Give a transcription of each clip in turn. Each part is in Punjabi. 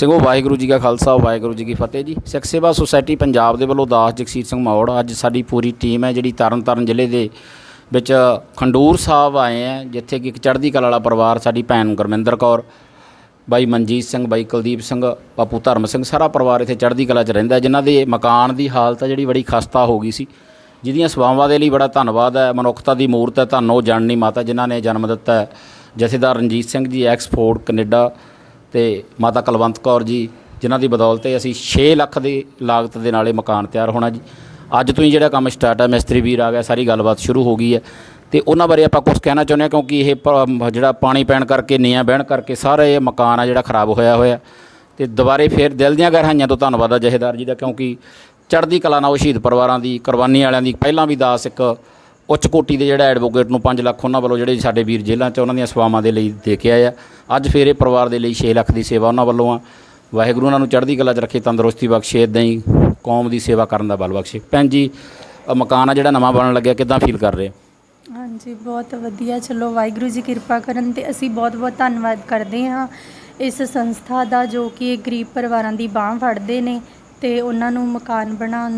ਸਿੰਘੋ ਵਾਹਿਗੁਰੂ ਜੀ ਕਾ ਖਾਲਸਾ, ਵਾਹਿਗੁਰੂ ਜੀ ਕੀ ਫਤਿਹ ਜੀ। ਸਿੱਖ ਸੇਵਾ ਸੁਸਾਇਟੀ ਪੰਜਾਬ ਦੇ ਵੱਲੋਂ ਦਾਸ ਜਗਸੀਰ ਸਿੰਘ ਮੌੜ ਅੱਜ ਸਾਡੀ ਪੂਰੀ ਟੀਮ ਹੈ, ਜਿਹੜੀ ਤਰਨਤਾਰਨ ਜ਼ਿਲ੍ਹੇ ਦੇ ਵਿੱਚ ਖੰਡੂਰ ਸਾਹਿਬ ਆਏ ਆ ਜਿੱਥੇ ਕਿ ਇੱਕ ਚੜ੍ਹਦੀ ਕਲਾ ਵਾਲਾ ਪਰਿਵਾਰ ਸਾਡੀ ਭੈਣ ਗੁਰਮਿੰਦਰ ਕੌਰ, ਬਾਈ ਮਨਜੀਤ ਸਿੰਘ, ਬਾਈ ਕੁਲਦੀਪ ਸਿੰਘ, ਬਾਪੂ ਧਰਮ ਸਿੰਘ, ਸਾਰਾ ਪਰਿਵਾਰ ਇੱਥੇ ਚੜ੍ਹਦੀ ਕਲਾ 'ਚ ਰਹਿੰਦਾ ਜਿਨ੍ਹਾਂ ਦੇ ਮਕਾਨ ਦੀ ਹਾਲਤ ਹੈ, ਜਿਹੜੀ ਬੜੀ ਖਸਤਾ ਹੋ ਗਈ ਸੀ। ਜਿਹਦੀਆਂ ਸੇਵਾਵਾਂ ਦੇ ਲਈ ਬੜਾ ਧੰਨਵਾਦ ਹੈ, ਮਨੁੱਖਤਾ ਦੀ ਮੂਰਤ ਹੈ, ਧੰਨ ਉਹ ਜਾਣਨੀ ਮਾਤਾ ਜਿਨ੍ਹਾਂ ਨੇ ਜਨਮ ਦਿੱਤਾ ਹੈ। ਜਥੇਦਾਰ ਰਣਜੀਤ ਸਿੰਘ ਜੀ ਐਕਸਪੋਰਟ ਕੈਨੇਡਾ ਤੇ ਮਾਤਾ ਕੁਲਵੰਤ ਕੌਰ ਜੀ, ਜਿਨ੍ਹਾਂ ਦੀ ਬਦੌਲਤ ਤੇ ਅਸੀਂ 6 ਲੱਖ ਦੀ ਲਾਗਤ ਦੇ ਨਾਲ ਇਹ ਮਕਾਨ ਤਿਆਰ ਹੋਣਾ ਜੀ। ਅੱਜ ਤੋਂ ਹੀ ਜਿਹੜਾ ਕੰਮ ਸਟਾਰਟ ਹੈ ਮਿਸਤਰੀ ਵੀਰ ਆ ਗਿਆ, ਸਾਰੀ ਗੱਲਬਾਤ ਸ਼ੁਰੂ ਹੋ ਗਈ ਹੈ। ਤੇ ਉਹਨਾਂ ਬਾਰੇ ਆਪਾਂ ਕੁਝ ਕਹਿਣਾ ਚਾਹੁੰਦੇ ਹਾਂ, ਕਿਉਂਕਿ ਇਹ ਪ- ਜਿਹੜਾ ਪਾਣੀ ਪੈਣ ਕਰਕੇ ਨੀਆਂ ਬਹਿਣ ਕਰਕੇ ਸਾਰਾ ਇਹ ਮਕਾਨ ਆ ਜਿਹੜਾ ਖਰਾਬ ਹੋਇਆ ਹੋਇਆ। ਤੇ ਦੁਬਾਰੇ ਫੇਰ ਦਿਲ ਦੀਆਂ ਗਹਿਰਾਈਆਂ ਤੋਂ ਧੰਨਵਾਦ ਆ ਜਹੇਦਾਰ ਜੀ ਦਾ, ਕਿਉਂਕਿ ਚੜ੍ਹਦੀ ਕਲਾ ਨਾਲ ਉਹ ਸ਼ਹੀਦ ਪਰਿਵਾਰਾਂ ਦੀ, ਕੁਰਬਾਨੀ ਵਾਲਿਆਂ ਦੀ ਪਹਿਲਾਂ ਵੀ ਦਾਸ ਇੱਕ ਉੱਚ ਕੋਟੀ ਦੇ ਜਿਹੜਾ ਐਡਵੋਕੇਟ ਨੂੰ 5 ਲੱਖ ਉਹਨਾਂ ਵੱਲੋਂ ਜਿਹੜੇ ਸਾਡੇ ਵੀਰ ਜੇਲ੍ਹਾਂ 'ਚ ਉਹਨਾਂ ਦੀਆਂ ਸੇਵਾਵਾਂ ਦੇ ਲਈ ਦੇ ਕੇ ਆਇਆ ਅੱਜ ਫੇਰ ਇਹ ਪਰਿਵਾਰ ਦੇ ਲਈ 6 ਲੱਖ ਦੀ ਸੇਵਾ ਉਹਨਾਂ ਵੱਲੋਂ ਆ। ਵਾਹਿਗੁਰੂ ਉਹਨਾਂ ਨੂੰ ਚੜ੍ਹਦੀ ਕਲਾ 'ਚ ਰੱਖੇ ਤੰਦਰੁਸਤੀ ਬਖਸ਼ੇ ਇਦਾਂ ਹੀ ਕੌਮ ਦੀ ਸੇਵਾ ਕਰਨ ਦਾ ਬਲ ਬਖਸ਼ੇ। ਭੈਣ ਜੀ ਮਕਾਨ ਆ ਜਿਹੜਾ ਨਵਾਂ ਬਣਨ ਲੱਗਿਆ ਕਿਦਾਂ ਫੀਲ ਕਰ ਰਹੇ ਹਾਂਜੀ ਬਹੁਤ ਵਧੀਆ। ਚਲੋ ਵਾਹਿਗੁਰੂ ਜੀ ਕਿਰਪਾ ਕਰਨ ਤੇ ਅਸੀਂ ਬਹੁਤ ਬਹੁਤ ਧੰਨਵਾਦ ਕਰਦੇ ਹਾਂ ਇਸ ਸੰਸਥਾ ਦਾ ਜੋ ਕਿ ਇਹ ਗਰੀਬ ਪਰਿਵਾਰਾਂ ਦੀ ਬਾਹ ਫੜਦੇ ਨੇ ਤੇ ਉਹਨਾਂ ਨੂੰ ਮਕਾਨ ਬਣਾ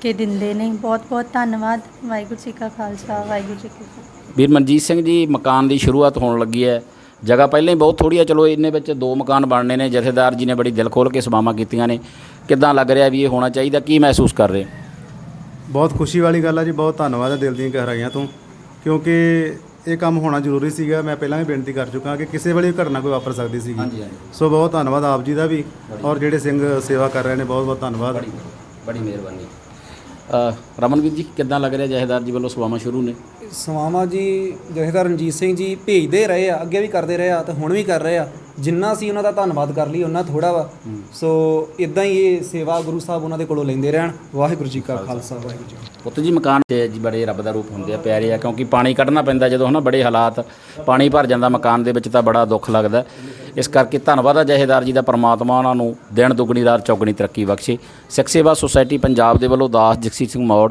ਕੇ ਦਿੰਦੇ ਨੇ। ਬਹੁਤ ਬਹੁਤ ਧੰਨਵਾਦ। ਵਾਹਿਗੁਰੂ ਜੀ ਕਾ ਖਾਲਸਾ ਵਾਹਿਗੁਰੂ ਜੀ ਕੀ ਫਤਿਹ। ਵੀਰ ਮਨਜੀਤ ਸਿੰਘ ਜੀ ਮਕਾਨ ਦੀ ਸ਼ੁਰੂਆਤ ਹੋਣ ਲੱਗੀ ਹੈ। ਜਗ੍ਹਾ ਪਹਿਲਾਂ ਹੀ ਬਹੁਤ ਥੋੜੀ ਹੈ ਚਲੋ ਇਹਨੇ ਵਿੱਚ ਦੋ ਮਕਾਨ ਬਣਨੇ ਨੇ ਜਥੇਦਾਰ ਜੀ ਨੇ ਬੜੀ ਦਿਲ ਖੋਲ ਕੇ ਸੇਵਾਵਾਂ ਕੀਤੀਆਂ ਨੇ। ਕਿਦਾਂ ਲੱਗ ਰਿਹਾ ਵੀ ਇਹ ਹੋਣਾ ਚਾਹੀਦਾ ਕੀ ਮਹਿਸੂਸ ਕਰ ਰਹੇ? ਬਹੁਤ ਖੁਸ਼ੀ ਵਾਲੀ ਗੱਲ ਹੈ ਜੀ ਬਹੁਤ ਧੰਨਵਾਦ ਹੈ ਦਿਲ ਦੀਆਂ ਗਹਿਰਾਈਆਂ ਤੋਂ। ਕਿਉਂਕਿ ਇਹ ਕੰਮ ਹੋਣਾ ਜ਼ਰੂਰੀ ਸੀਗਾ ਮੈਂ ਪਹਿਲਾਂ ਵੀ ਬੇਨਤੀ ਕਰ ਚੁੱਕਾ ਕਿ ਕਿਸੇ ਵੇਲੇ ਵੀ ਘਟਨਾ ਕੋਈ ਵਾਪਰ ਸਕਦੀ ਸੀਗੀ। ਹਾਂਜੀ, ਹਾਂਜੀ। ਸੋ ਬਹੁਤ ਧੰਨਵਾਦ ਆਪ ਜੀ ਦਾ ਵੀ ਔਰ ਜਿਹੜੇ ਸਿੰਘ ਸੇਵਾ ਕਰ ਰਹੇ ਨੇ ਬਹੁਤ ਬਹੁਤ ਧੰਨਵਾਦ। ਬੜੀ ਮਿਹਰਬਾਨੀ। ਰਮਨਵੀਰ ਜੀ ਕਿਦਾਂ ਲੱਗ ਰਿਹਾ ਜਥੇਦਾਰ ਜੀ ਵੱਲੋਂ ਸੇਵਾਵਾਂ ਸ਼ੁਰੂ ਨੇ? ਸਵਾਮਾ ਜੀ ਜਥੇਦਾਰ ਰਣਜੀਤ ਸਿੰਘ ਜੀ ਭੇਜਦੇ ਰਹੇ ਆ ਅੱਗੇ ਵੀ ਕਰਦੇ ਰਹੇ ਆ ਤੇ ਹੁਣ ਵੀ ਕਰ ਰਹੇ ਆ ਜਿੰਨਾ ਸੀ ਉਹਨਾਂ ਦਾ ਧੰਨਵਾਦ ਕਰ ਲਈ ਉਹਨਾਂ ਥੋੜਾ ਵਾ। ਸੋ ਇਦਾਂ ਹੀ ਇਹ ਸੇਵਾ ਗੁਰੂ ਸਾਹਿਬ ਉਹਨਾਂ ਦੇ ਕੋਲੋਂ ਲੈਂਦੇ ਰਹਿਣ। ਵਾਹਿਗੁਰੂ ਜੀ ਕਾ ਖਾਲਸਾ। ਵਾਹਿਗੁਰੂ ਜੀ। ਪੁੱਤ ਜੀ ਮਕਾਨ ਤੇ ਜੀ ਬੜੇ ਰੱਬ ਦਾ ਰੂਪ ਹੁੰਦੇ ਆ ਪਿਆਰੇ ਆ ਕਿਉਂਕਿ ਪਾਣੀ ਕੱਢਣਾ ਪੈਂਦਾ ਜਦੋਂ ਹਨਾ ਬੜੇ ਹਾਲਾਤ ਪਾਣੀ ਭਰ ਜਾਂਦਾ ਮਕਾਨ ਦੇ ਵਿੱਚ ਤਾਂ ਬੜਾ ਦੁੱਖ ਲੱਗਦਾ। ਇਸ ਕਰਕੇ ਧੰਨਵਾਦ ਆ ਜਹੇਦਾਰ ਜੀ ਦਾ ਪ੍ਰਮਾਤਮਾ ਉਹਨਾਂ ਨੂੰ ਦਿਨ ਦੁੱਗਣੀ ਰਾਤ ਚੌਗਣੀ ਤਰੱਕੀ ਬਖਸ਼ੇ। ਸਿੱਖ ਸੇਵਾ ਸੁਸਾਇਟੀ ਪੰਜਾਬ ਦੇ ਵੱਲੋਂ ਦਾਸ ਜਗਸੀਰ ਸਿੰਘ ਮੌੜ